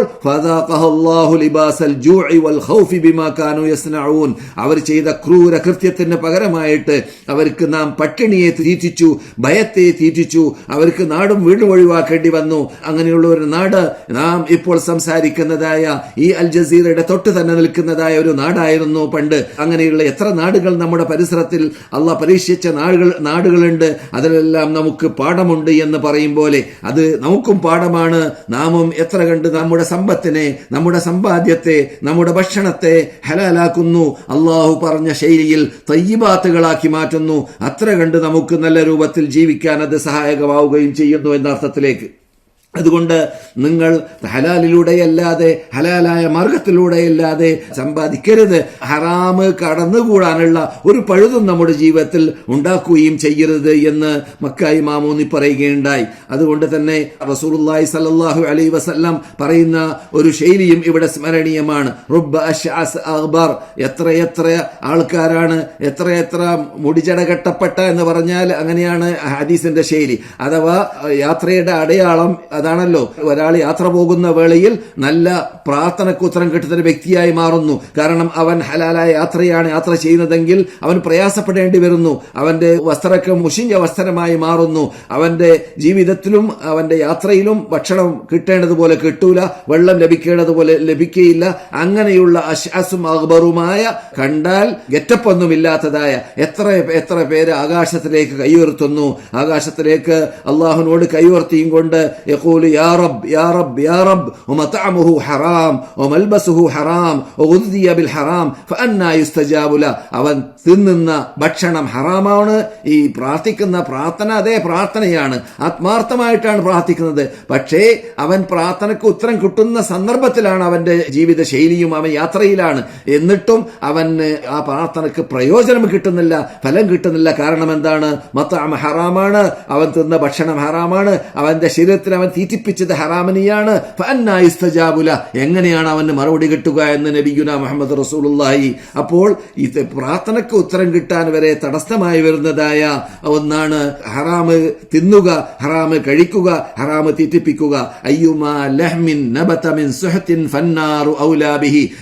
അവർ ചെയ്ത ക്രൂര കൃത്യത്തിന് പകരമായിട്ട് അവർക്ക് നാം പട്ടിണിയെ തീറ്റിച്ചു ഭയത്തെ തീറ്റിച്ചു അവർക്ക് നാടും വീടും ഒഴിവാക്കേണ്ടി വന്നു. അങ്ങനെയുള്ള ഒരു നാട് നാം ഇപ്പോൾ സംസാരിക്കുന്നതായ ഈ അൽ ജസീറയുടെ തൊട്ട് തന്നെ നിൽക്കുന്നതായ ഒരു നാടായിരുന്നു പണ്ട്. അങ്ങനെയുള്ള എത്ര നാടുകൾ നമ്മുടെ പരിസരത്തിൽ അള്ള പരീക്ഷിച്ച നാടുകൾ നാടുകളുണ്ട്. അതിലെല്ലാം നമുക്ക് പാഠമുണ്ട് എന്ന് പറയും പോലെ അത് നമുക്കും പാഠമാണ്. നാമും എത്ര കണ്ട് നമ്മുടെ സമ്പത്തിനെ നമ്മുടെ സമ്പാദ്യത്തെ നമ്മുടെ ഭക്ഷണത്തെ ഹലാലാക്കുന്നു. അള്ളാഹു പറഞ്ഞ ശൈലിയിൽ തയ്യബാത്തുകളാക്കി മാറ്റുന്നു. അത്ര കണ്ട് നമുക്ക് നല്ല രൂപത്തിൽ ജീവിക്കാൻ അത് സഹായകമാവുകയും ചെയ്യുന്നു എന്ന അർത്ഥത്തിലേക്ക് അതുകൊണ്ട് നിങ്ങൾ ഹലാലിലൂടെയല്ലാതെ ഹലാലായ മാർഗത്തിലൂടെയല്ലാതെ സമ്പാദിക്കരുത്. ഹറാമ് കടന്നുകൂടാനുള്ള ഒരു പഴുതും നമ്മുടെ ജീവിതത്തിൽ ഉണ്ടാക്കുകയും ചെയ്യരുത് എന്ന് മക്കായി മാമൂന്നി പറയുകയുണ്ടായി. അതുകൊണ്ട് തന്നെ റസൂലുള്ളാഹി സലല്ലാഹു അലൈ വസല്ലം പറയുന്ന ഒരു ശൈലിയും ഇവിടെ സ്മരണീയമാണ്. റുബ് അശ്അസ് അക്ബർ എത്ര എത്ര ആൾക്കാരാണ് എത്രയെത്ര എത്ര മുടിചട കെട്ടപ്പെട്ട എന്ന് പറഞ്ഞാൽ അങ്ങനെയാണ് ഹദീസിന്റെ ശൈലി. അഥവാ യാത്രയുടെ അടയാളം അതാണല്ലോ. ഒരാൾ യാത്ര പോകുന്ന വേളയിൽ നല്ല പ്രാർത്ഥനയ്ക്ക് ഉത്തരം കിട്ടുന്ന വ്യക്തിയായി മാറുന്നു. കാരണം അവൻ ഹലാലായ യാത്രയാണ് യാത്ര ചെയ്യുന്നതെങ്കിൽ അവൻ പ്രയാസപ്പെടേണ്ടി വരുന്നു. അവന്റെ വസ്ത്രമൊക്കെ മുഷിഞ്ഞ വസ്ത്രമായി മാറുന്നു. അവന്റെ ജീവിതത്തിലും അവന്റെ യാത്രയിലും ഭക്ഷണം കിട്ടേണ്ടതുപോലെ കിട്ടൂല. വെള്ളം ലഭിക്കേണ്ടതുപോലെ ലഭിക്കുകയില്ല അങ്ങനെയുള്ള അശ്വാസും അക്ബറുമായ കണ്ടാൽ ഗെറ്റപ്പൊന്നുമില്ലാത്തതായ എത്ര എത്ര പേര് ആകാശത്തിലേക്ക് കൈയുയർത്തുന്നു. ആകാശത്തിലേക്ക് അള്ളാഹുനോട് കൈയുയർത്തിയും കൊണ്ട് يقول يا رب يا رب يا رب ومطعمه حرام وملبسه حرام وغذي بالحرام فأنا يستجاب له അവൻ തിന്നുന്ന ഭക്ഷണം ഹറാമാണ് ഈ പ്രാർത്ഥിക്കുന്ന പ്രാർത്ഥന അതേ പ്രാർത്ഥനയാണ് ആത്മാർത്ഥമായിട്ടാണ് പ്രാർത്ഥിക്കുന്നത് പക്ഷേ അവൻ പ്രാർത്ഥനയ്ക്ക് ഉത്തരം കിട്ടുന്ന സന്ദർഭത്തിലാണ് അവന്റെ ജീവിത ശൈലിയും അവൻ യാത്രയിലാണ് എന്നിട്ടും അവന് ആ പ്രാർത്ഥനയ്ക്ക് പ്രയോജനം കിട്ടുന്നില്ല ഫലം കിട്ടുന്നില്ല കാരണം എന്താണ് മത്താമ ഹറാമാണ് അവൻ തിന്ന ഭക്ഷണം ഹറാമാണ് അവന്റെ ശരീരത്തിൽ അവൻ തീറ്റിപ്പിച്ചത് ഹറാമനിയാണ്. ഫന്നായിസ്തജാബുല എങ്ങനെയാണ് അവന് മറുപടി കിട്ടുക എന്ന് നബിഗുന മുഹമ്മദ് റസൂലുള്ളാഹി. അപ്പോൾ ഇത് പ്രാർത്ഥനയ്ക്ക് ഉത്തരം കിട്ടാൻ വരെ തടസ്സമായി വരുന്നതായ ഒന്നാണ് ഹറാമ് തിന്നുക ഹറാമ് കഴിക്കുക ഹറാമ് തീറ്റിപ്പിക്കുക.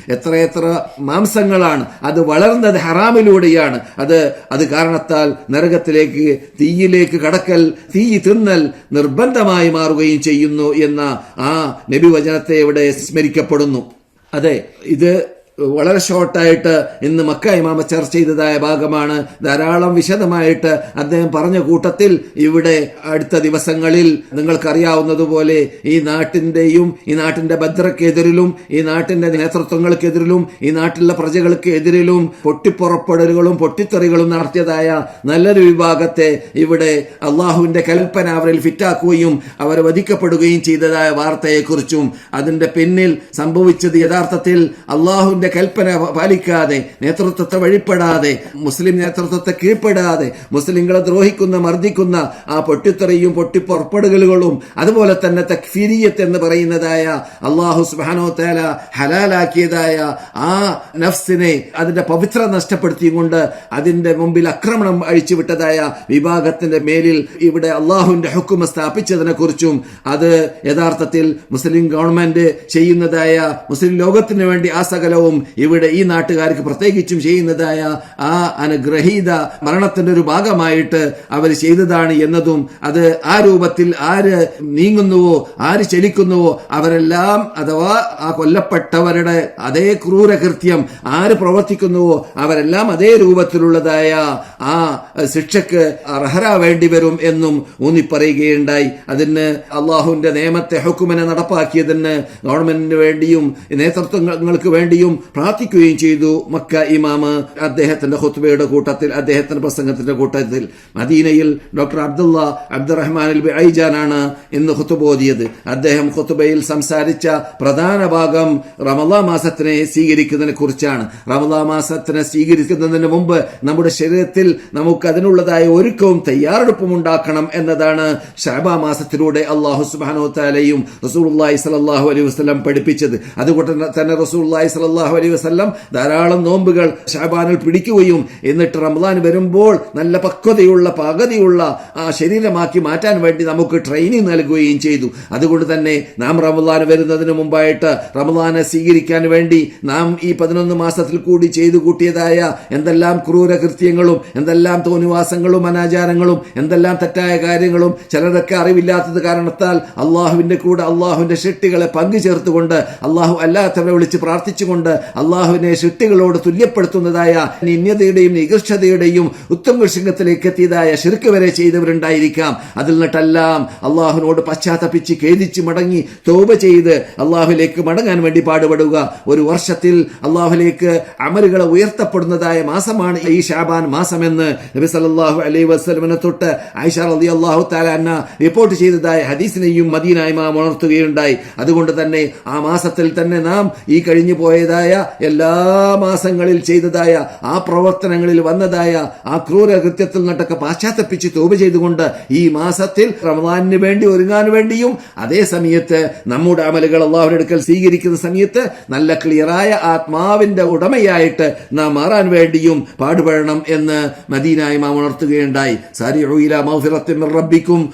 എത്രയെത്ര മാംസങ്ങളാണ്. അത് വളർന്നത് ഹറാമിലൂടെയാണ്. അത് അത് കാരണത്താൽ നരകത്തിലേക്ക് തീയിലേക്ക് കടക്കൽ തീ തിന്നൽ നിർബന്ധമായി മാറുകയും ചെയ്യുന്നു എന്ന ആ നബിവചനത്തെ ഇവിടെ സ്മരിക്കപ്പെടുന്നു. അതെ ഇത് വളരെ ഷോർട്ടായിട്ട് ഇന്ന് മക്ക ഇമാമ ചർച്ച ചെയ്തതായ ഭാഗമാണ്. ധാരാളം വിശദമായിട്ട് അദ്ദേഹം പറഞ്ഞ കൂട്ടത്തിൽ ഇവിടെ അടുത്ത ദിവസങ്ങളിൽ നിങ്ങൾക്കറിയാവുന്നതുപോലെ ഈ നാട്ടിന്റെയും ഈ നാട്ടിന്റെ ഭദ്രക്കെതിരിലും ഈ നാട്ടിന്റെ നേതൃത്വങ്ങൾക്കെതിരിലും ഈ നാട്ടിലെ പ്രജകൾക്ക് എതിരിലും പൊട്ടിപ്പുറപ്പെടലുകളും പൊട്ടിത്തെറികളും നടത്തിയതായ നല്ലൊരു വിഭാഗത്തെ ഇവിടെ അള്ളാഹുവിന്റെ കൽപ്പന അവരിൽ ഫിറ്റാക്കുകയും അവർ വധിക്കപ്പെടുകയും ചെയ്തതായ വാർത്തയെക്കുറിച്ചും അതിന്റെ പിന്നിൽ സംഭവിച്ചത് യഥാർത്ഥത്തിൽ അള്ളാഹുവിന്റെ കൽപ്പന പാലിക്കാതെ നേതൃത്വത്തെ വഴിപ്പെടാതെ മുസ്ലിം നേതൃത്വത്തെ കീഴ്പ്പെടാതെ മുസ്ലിങ്ങളെ ദ്രോഹിക്കുന്ന മർദ്ദിക്കുന്ന ആ പൊട്ടിത്തെറിയും പൊട്ടിപ്പുറപ്പെടുകലുകളും അതുപോലെ തന്നെ തക്ഫീരിയത്ത് എന്ന് പറയുന്നതായ അള്ളാഹു സുബാനോ തേല ഹലാലാക്കിയതായ ആ നഫ്സിനെ അതിന്റെ പവിത്ര നഷ്ടപ്പെടുത്തിയും കൊണ്ട് അതിന്റെ മുമ്പിൽ ആക്രമണം അഴിച്ചുവിട്ടതായ വിഭാഗത്തിന്റെ മേലിൽ ഇവിടെ അള്ളാഹുവിന്റെ ഹുക്കുമ സ്ഥാപിച്ചതിനെ കുറിച്ചും അത് യഥാർത്ഥത്തിൽ മുസ്ലിം ഗവൺമെന്റ് ചെയ്യുന്നതായ മുസ്ലിം ലോകത്തിന് വേണ്ടി ആ സകലവും ഇവിടെ ഈ നാട്ടുകാർക്ക് പ്രത്യേകിച്ചും ചെയ്യുന്നതായ ആ അനുഗ്രഹീത മരണത്തിന്റെ ഒരു ഭാഗമായിട്ട് അവർ ചെയ്തതാണ് എന്നതും അത് ആ രൂപത്തിൽ ആര് നീങ്ങുന്നുവോ ആര് ചലിക്കുന്നുവോ അവരെല്ലാം അഥവാ ആ കൊല്ലപ്പെട്ടവരുടെ അതേ ക്രൂരകൃത്യം ആര് പ്രവർത്തിക്കുന്നുവോ അവരെല്ലാം അതേ രൂപത്തിലുള്ളതായ ആ ശിക്ഷക്ക് അർഹരാവേണ്ടി വരും എന്നും ഊന്നിപ്പറയുകയുണ്ടായി. അതിന് അള്ളാഹുവിന്റെ നിയമത്തെ ഹുക്കുമനെ നടപ്പാക്കിയതിന് ഗവൺമെന്റിന് വേണ്ടിയും നേതൃത്വങ്ങൾക്ക് വേണ്ടിയും പ്രാർത്ഥിക്കുകയും ചെയ്തു. മക്ക ഇമാമ അദ്ദേഹത്തിന്റെ ഹുത്തുബയുടെ കൂട്ടത്തിൽ അദ്ദേഹത്തിന്റെ പ്രസംഗത്തിന്റെ കൂട്ടത്തിൽ മദീനയിൽ ഡോക്ടർ അബ്ദുള്ള അബ്ദുറഹ്മാൻ ആണ് ഇന്ന് ഹുത്തുബോധിയത് അദ്ദേഹം ഹുത്തുബയിൽ സംസാരിച്ച പ്രധാന ഭാഗം റമദാ മാസത്തിനെ സ്വീകരിക്കുന്നതിനെ കുറിച്ചാണ്. റമദാ മാസത്തിനെ സ്വീകരിക്കുന്നതിന് മുമ്പ് നമ്മുടെ ശരീരത്തിൽ നമുക്ക് അതിനുള്ളതായ ഒരുക്കവും തയ്യാറെടുപ്പും ഉണ്ടാക്കണം എന്നതാണ് ഷാബാ മാസത്തിലൂടെ അള്ളാഹു സുബാനോ താലയും റസൂൾ അലൈഹി വസ്ലം പഠിപ്പിച്ചത്. അതുകൊണ്ട് തന്നെ റസൂള്ളി സലാഹു അലൈഹി വസ്ല്ലം ധാരാളം നോമ്പുകൾ ഷാബാനിൽ പിടിക്കുകയും എന്നിട്ട് റമദാൻ വരുമ്പോൾ നല്ല പക്വതയുള്ള പകുതിയുള്ള ആ ശരീരമാക്കി മാറ്റാൻ വേണ്ടി നമുക്ക് ട്രെയിനിങ് നൽകുകയും ചെയ്തു. അതുകൊണ്ട് തന്നെ നാം റമദാൻ വരുന്നതിന് മുമ്പായിട്ട് റമദാനെ സ്വീകരിക്കാൻ വേണ്ടി നാം ഈ പതിനൊന്ന് മാസത്തിൽ കൂടി ചെയ്തു കൂട്ടിയതായ എന്തെല്ലാം ക്രൂര കൃത്യങ്ങളും എന്തെല്ലാം തോന്നിവാസങ്ങളും അനാചാരങ്ങളും എന്തെല്ലാം തെറ്റായ കാര്യങ്ങളും ചിലരൊക്കെ അറിവില്ലാത്തത് കാരണത്താൽ അള്ളാഹുവിന്റെ കൂടെ അള്ളാഹുവിന്റെ ഷെട്ടികളെ പങ്കു ചേർത്തുകൊണ്ട് അള്ളാഹു അല്ലാത്തവരെ വിളിച്ച് പ്രാർത്ഥിച്ചുകൊണ്ട് അള്ളാഹുവിനെ ശുദ്ധികളോട് തുല്യപ്പെടുത്തുന്നതായ നിന്യതയുടെയും നികൃഷ്ടതയുടെയും ഉത്തമശൃംഗത്തിലേക്ക് എത്തിയതായ ശിർക്ക് വരെ ചെയ്തവരുണ്ടായിരിക്കാം. അതിൽ നിന്നിട്ടെല്ലാം അള്ളാഹുവിനോട് പശ്ചാത്തപിച്ച് ഖേദിച്ച് മടങ്ങി തോപ ചെയ്ത് അള്ളാഹുലേക്ക് മടങ്ങാൻ വേണ്ടി പാടുപെടുക. ഒരു വർഷത്തിൽ അള്ളാഹുലേക്ക് അമലുകളെ ഉയർത്തപ്പെടുന്നതായ മാസമാണ് ഈ ഷാബാൻ മാസമെന്ന് നബി സല്ലല്ലാഹു അലൈഹി വസ്ലമിനെ തൊട്ട് ആയിഷ അലി അള്ളാഹു താലാന്ന റിപ്പോർട്ട് ചെയ്തതായ ഹദീസിനെയും മദീനായ്മ ഉണർത്തുകയുണ്ടായി. അതുകൊണ്ട് തന്നെ ആ മാസത്തിൽ തന്നെ നാം ഈ കഴിഞ്ഞു പോയതായ എല്ലാ മാസങ്ങളിൽ ചെയ്തതായ ആ പ്രവർത്തനങ്ങളിൽ വന്നതായ ആ ക്രൂരകൃത്യത്തിൽ നിന്നൊക്കെ പാശ്ചാത്തപ്പിച്ച് തോപ് ചെയ്തുകൊണ്ട് ഈ മാസത്തിൽ റമദാനിന് വേണ്ടി ഒരുങ്ങാൻ വേണ്ടിയും അതേ സമയത്ത് നമ്മുടെ അമലുകൾ അള്ളാഹുവിന്റെ അടുക്കൽ സ്വീകരിക്കുന്ന സമയത്ത് നല്ല ക്ലിയറായ ആത്മാവിന്റെ ഉടമയായിട്ട് നാം മാറാൻ വേണ്ടിയും പാടുപെടണം എന്ന് മദീനായി മാം ഉണർത്തുകയുണ്ടായി. റബ്ബിക്കും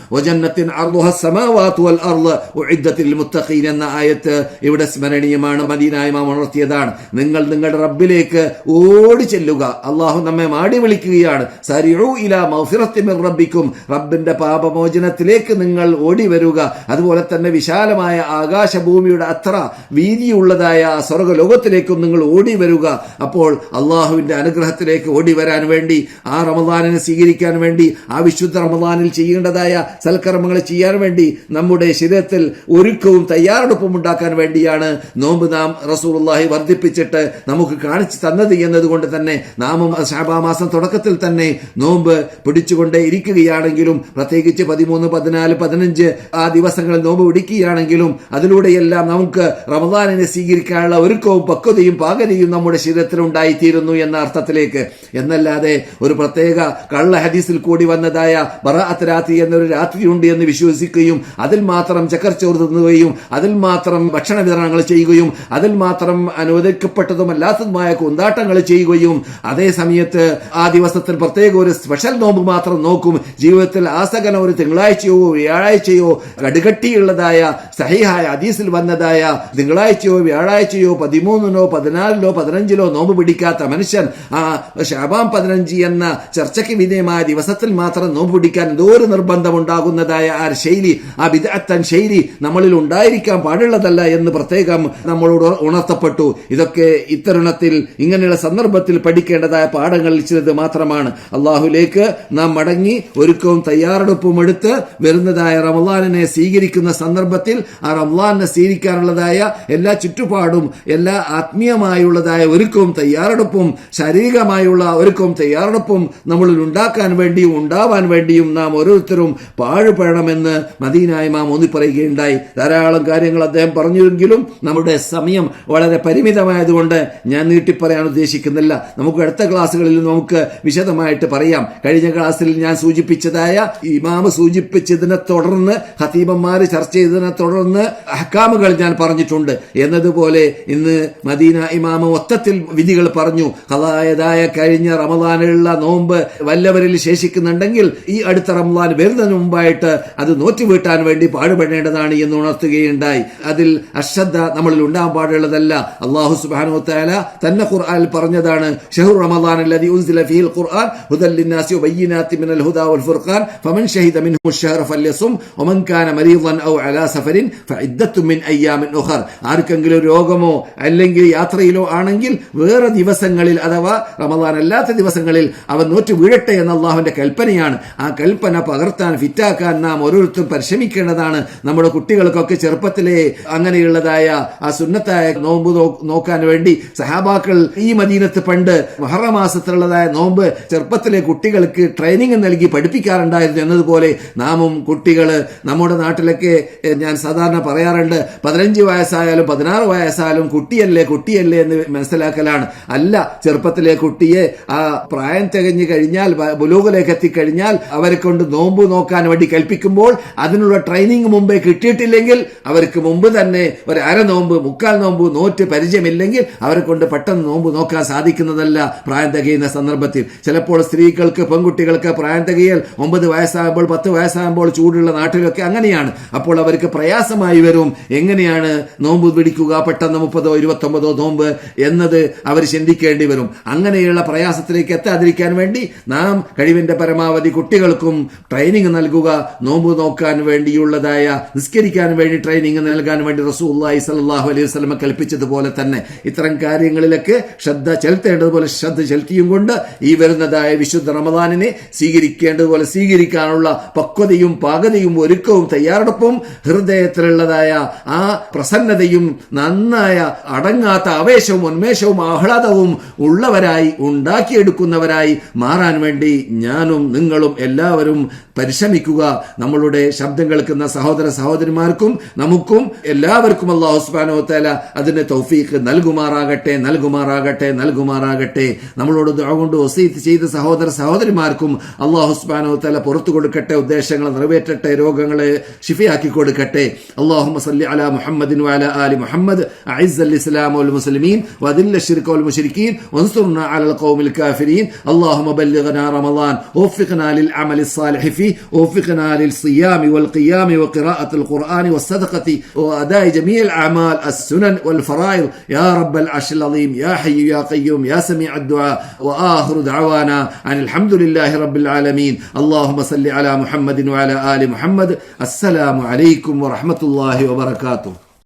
എന്ന ആയത്ത് ഇവിടെ സ്മരണീയമാണ് മദീനായ മാം ഉണർത്തിയതാണ്. വിളിക്കുകയാണ്. നിങ്ങൾ നിങ്ങളുടെ റബ്ബിലേക്ക് ഓടി ചെല്ലുക. അള്ളാഹു നമ്മെ മാടി വിളിക്കുകയാണ്. സരിഉ ഇലാ മൗഫിറത്തിമിർ റബ്ബിക്കും. റബ്ബിന്റെ പാപമോചനത്തിലേക്ക് നിങ്ങൾ ഓടി വരിക. അതുപോലെ തന്നെ വിശാലമായ ആകാശഭൂമിയുടെ അത്ര വീതിയുള്ളതായ സ്വർഗലോകത്തിലേക്കും നിങ്ങൾ ഓടി വരിക. അപ്പോൾ അള്ളാഹുവിന്റെ അനുഗ്രഹത്തിലേക്ക് ഓടി വരാൻ വേണ്ടി ആ റമദാനിനെ സ്വീകരിക്കാൻ വേണ്ടി ആ വിശുദ്ധ റമദാനിൽ ചെയ്യേണ്ടതായ സൽക്കർമ്മങ്ങൾ ചെയ്യാൻ വേണ്ടി നമ്മുടെ ശരീരത്തിൽ ഒരുക്കവും തയ്യാറെടുപ്പും ഉണ്ടാക്കാൻ വേണ്ടിയാണ് നോമ്പ് നാം റസൂലുള്ളാഹി വർദ്ധിപ്പിച്ചിട്ട് നമുക്ക് കാണിച്ചു തന്നത് എന്നതുകൊണ്ട് തന്നെ നാമം ഷാബാ മാസം തുടക്കത്തിൽ തന്നെ നോമ്പ് പിടിച്ചുകൊണ്ടേ ഇരിക്കുകയാണെങ്കിലും പ്രത്യേകിച്ച് പതിമൂന്ന് പതിനാല് പതിനഞ്ച് ആ ദിവസങ്ങളിൽ നോമ്പ് പിടിക്കുകയാണെങ്കിലും അതിലൂടെയെല്ലാം നമുക്ക് റമദാനിനെ സ്വീകരിക്കാനുള്ള ഒരുക്കവും പക്വതയും പാകതയും നമ്മുടെ ശരീരത്തിൽ ഉണ്ടായിത്തീരുന്നു എന്ന അർത്ഥത്തിലേക്ക്. എന്നല്ലാതെ ഒരു പ്രത്യേക കള്ള ഹദീസിൽ കൂടി വന്നതായ ബറാഅത്ത് രാത്രി എന്നൊരു രാത്രിയുണ്ട് എന്ന് വിശ്വസിക്കുകയും അതിൽ മാത്രം ചക്കർ തിന്നുകയും അതിൽ മാത്രം ഭക്ഷണ വിതരണങ്ങൾ ചെയ്യുകയും അതിൽ മാത്രം അനുവദിക്കപ്പെട്ടതുമല്ലാത്തതുമായ കൊണ്ടാട്ടങ്ങൾ ചെയ്യുകയും അതേ സമയത്ത് ആ ദിവസത്തിൽ പ്രത്യേക ഒരു സ്പെഷ്യൽ നോമ്പ് മാത്രം നോക്കും. ജീവിതത്തിൽ ആസകന ഒരു തിങ്കളാഴ്ചയോ വ്യാഴാഴ്ചയോ കടുകട്ടിയുള്ളതായ സഹിഹായ ഹദീസിൽ വന്നതായ തിങ്കളാഴ്ചയോ വ്യാഴാഴ്ചയോ പതിമൂന്നിനോ പതിനാലിലോ പതിനഞ്ചിലോ നോമ്പ് പിടിക്കാത്ത മനുഷ്യൻ ആ ഷാബാം പതിനഞ്ച് എന്ന ചർച്ചയ്ക്ക് വിധേയമായ ദിവസത്തിൽ മാത്രം നോമ്പ് പിടിക്കാൻ എന്തോ ഒരു നിർബന്ധമുണ്ടാകുന്നതായ ആ ശൈലി ആ വിദഗ്ധൻ ശൈലി നമ്മളിൽ ഉണ്ടായിരിക്കാൻ പാടുള്ളതല്ല എന്ന് പ്രത്യേകം നമ്മളോട് ഉണർത്തപ്പെട്ടു. ഇതൊക്കെ ഇത്തരുണത്തിൽ ഇങ്ങനെയുള്ള സന്ദർഭത്തിൽ പഠിക്കേണ്ടതായ പാഠങ്ങളിൽ ചിലത് മാത്രമാണ്. അള്ളാഹുലേക്ക് നാം മടങ്ങി ഒരുക്കവും തയ്യാറെടുപ്പും എടുത്ത് വരുന്നതായ റമലാനിനെ സ്വീകരിക്കുന്ന സന്ദർഭത്തിൽ ആ റമലാനിനെ സ്വീകരിക്കാനുള്ളതായ എല്ലാ ചുറ്റുപാടും എല്ലാ ആത്മീയമായുള്ളതായ ഒരുക്കവും തയ്യാറെടുപ്പും ശാരീരികമായുള്ള ഒരുക്കവും തയ്യാറെടുപ്പും നമ്മളിൽ ഉണ്ടാക്കാൻ വേണ്ടിയും ഉണ്ടാവാൻ വേണ്ടിയും നാം ഓരോരുത്തരും പാഴുപെടണമെന്ന് മദീനായ മാം ഊന്നി പറയുകയുണ്ടായി. ധാരാളം കാര്യങ്ങൾ അദ്ദേഹം പറഞ്ഞുവെങ്കിലും നമ്മുടെ സമയം വളരെ പരിമിതമായതുകൊണ്ട് ഞാൻ നീട്ടി പറയാൻ ഉദ്ദേശിക്കുന്നില്ല. നമുക്ക് അടുത്ത ക്ലാസ്സുകളിൽ നമുക്ക് വിശദമായിട്ട് പറയാം. കഴിഞ്ഞ ക്ലാസ്സിൽ ഞാൻ സൂചിപ്പിച്ചതായ ഇമാമ് സൂചിപ്പിച്ചതിനെ തുടർന്ന് ഹതീബന്മാർ ചർച്ച ചെയ്തതിനെ തുടർന്ന് അഹ്കാമുകൾ ഞാൻ പറഞ്ഞിട്ടുണ്ട്. എന്നതുപോലെ ഇന്ന് മദീന ഇമാമ മൊത്തത്തിൽ വിധികൾ പറഞ്ഞു. അതായതായ കഴിഞ്ഞ റമദാനിലുള്ള നോമ്പ് വല്ലവരിൽ ശേഷിക്കുന്നുണ്ടെങ്കിൽ ഈ അടുത്ത റമദാൻ വരുന്നതിന് മുമ്പായിട്ട് അത് നോറ്റുവീട്ടാൻ വേണ്ടി പാടുപെടേണ്ടതാണ് എന്ന് ഉണർത്തുകയുണ്ടായി. അതിൽ അശ്രദ്ധ നമ്മളിൽ ഉണ്ടാകാൻ പാടുള്ളതല്ല. അള്ളാഹു അള്ളാഹു സുബാനു താല തന്നെ ഖുർആാനിൽ പറഞ്ഞതാണ് ഷെഹു റമദാൻ അല്ലതി ഉൻസില ഫീൽ ഖുർആൻ മിനൽ ഹുദാ വൽ ഫുർഖാൻ ഫമൻ കാന മരീദൻ ഔ അലാ സഫരിൻ മിൻ ആർക്കെങ്കിലും രോഗമോ അല്ലെങ്കിൽ യാത്രയിലോ ആണെങ്കിൽ വേറെ ദിവസങ്ങളിൽ അഥവാ റമദാൻ അല്ലാത്ത ദിവസങ്ങളിൽ അവൻ നോറ്റ് വീഴട്ടെ എന്ന അള്ളാഹുവിന്റെ കൽപ്പനയാണ്. ആ കൽപ്പന പകർത്താൻ ഫിറ്റാക്കാൻ നാം ഓരോരുത്തരും പരിശ്രമിക്കേണ്ടതാണ്. നമ്മുടെ കുട്ടികൾക്കൊക്കെ ചെറുപ്പത്തിലെ അങ്ങനെയുള്ളതായ ആ സുന്നത്തായ നോമ്പ് നോ നോക്കാൻ വേണ്ടി സഹാബാക്കൾ ഈ മദീനത്ത് പണ്ട് മഹറമാസത്തിലുള്ളതായ നോമ്പ് ചെറുപ്പത്തിലെ കുട്ടികൾക്ക് ട്രെയിനിങ് നൽകി പഠിപ്പിക്കാറുണ്ടായിരുന്നു എന്നതുപോലെ നാമും കുട്ടികൾ നമ്മുടെ നാട്ടിലൊക്കെ ഞാൻ സാധാരണ പറയാറുണ്ട് പതിനഞ്ച് വയസ്സായാലും പതിനാറ് വയസ്സായാലും കുട്ടിയല്ലേ കുട്ടിയല്ലേ എന്ന് മനസ്സിലാക്കലാണ്. അല്ല ചെറുപ്പത്തിലെ കുട്ടിയെ ആ പ്രായം തികഞ്ഞു കഴിഞ്ഞാൽ ബ- ബുലൂഗിലേക്ക് എത്തിക്കഴിഞ്ഞാൽ അവരെ കൊണ്ട് നോമ്പ് നോക്കാൻ വേണ്ടി കൽപ്പിക്കുമ്പോൾ അതിനുള്ള ട്രെയിനിങ് മുമ്പേ കിട്ടിയിട്ടില്ലെങ്കിൽ അവർക്ക് മുമ്പ് തന്നെ ഒരു അര നോമ്പ് മുക്കാൽ നോമ്പ് നോറ്റ് പരിചയമില്ലെങ്കിൽ അവരെ കൊണ്ട് പെട്ടെന്ന് നോമ്പ് നോക്കാൻ സാധിക്കുന്നതല്ല പ്രായം തികയുന്ന സന്ദർഭത്തിൽ. ചിലപ്പോൾ സ്ത്രീകൾക്ക് പെൺകുട്ടികൾക്ക് പ്രായം തികയൽ ഒമ്പത് വയസ്സാകുമ്പോൾ പത്ത് വയസ്സാകുമ്പോൾ ചൂടുള്ള നാട്ടിലൊക്കെ അങ്ങനെയാണ്. അപ്പോൾ അവർക്ക് പ്രയാസമായി വരും. എങ്ങനെയാണ് നോമ്പ് പിടിക്കുക? പെട്ടെന്ന് മുപ്പതോ ഇരുപത്തൊമ്പതോ നോമ്പ് എന്നത് അവർ ചിന്തിക്കേണ്ടി വരും. അങ്ങനെയുള്ള പ്രയാസത്തിലേക്ക് എത്താതിരിക്കാൻ വേണ്ടി നാം കഴിവിന്റെ പരമാവധി കുട്ടികൾക്കും ട്രെയിനിങ് നൽകുക. നോമ്പ് നോക്കാൻ വേണ്ടിയുള്ളതായ നിസ്കരിക്കാൻ വേണ്ടി ട്രെയിനിങ് നൽകാൻ വേണ്ടി റസൂല്ലായി സല്ലാഹു അലൈഹി വസ്ലമ കൽപ്പിച്ചതുപോലെ തന്നെ ഇത്തരം കാര്യങ്ങളിലൊക്കെ ശ്രദ്ധ ചെലുത്തേണ്ടതുപോലെ ശ്രദ്ധ ചെലുത്തിയും കൊണ്ട് ഈ വരുന്നതായ വിശുദ്ധ റമദാനിനെ സ്വീകരിക്കേണ്ടതുപോലെ സ്വീകരിക്കാനുള്ള പക്വതയും പാകതയും ഒരുക്കവും തയ്യാറെടുപ്പും ഹൃദയത്തിലുള്ളതായ ആ പ്രസന്നതയും നന്നായ അടങ്ങാത്ത ആവേശവും ഉന്മേഷവും ആഹ്ലാദവും ഉള്ളവരായി ഉണ്ടാക്കിയെടുക്കുന്നവരായി മാറാൻ വേണ്ടി ഞാനും നിങ്ങളും എല്ലാവരും പരിശ്രമിക്കുക നമ്മളുടെ ശബ്ദം കേൾക്കുന്ന സഹോദര സഹോദരിമാർക്കും നമുക്കും എല്ലാവർക്കും അള്ളാഹു സുബ്ഹാനഹു വ തആല അതിന് തൗഫീഖ് നൽകുമാറാകട്ടെ നൽകുമാറാകട്ടെ നൽകുമാറാകട്ടെ നമ്മളോട് ദുആ കൊണ്ട് വസീത്ത് ചെയ്ത സഹോദര സഹോദരിമാർക്കും അള്ളാഹു സുബ്ഹാനഹു വ തആല പുറത്തു കൊടുക്കട്ടെ ഉദ്ദേശങ്ങൾ നിറവേറ്റട്ടെ രോഗങ്ങളെ ഷിഫയാക്കി കൊടുക്കട്ടെ اللهم صل على محمد وعلى آل محمد أعز الإسلام والمسلمين وأذل الشرك والمشركين وانصرنا على القوم الكافرين اللهم بلغنا رمضان ووفقنا للعمل الصالح فيه ووفقنا للصيام والقيام وقراءة القرآن والصدقة وأداء جميع الأعمال السنن والفرائض. يا رب العرش العظيم يا حي يا قيوم يا سميع الدعاء. وآخر دعوانا أن الحمد لله رب العالمين. اللهم صل على محمد وعلى آل محمد. السلام عليكم ورحمة الله وبركاته.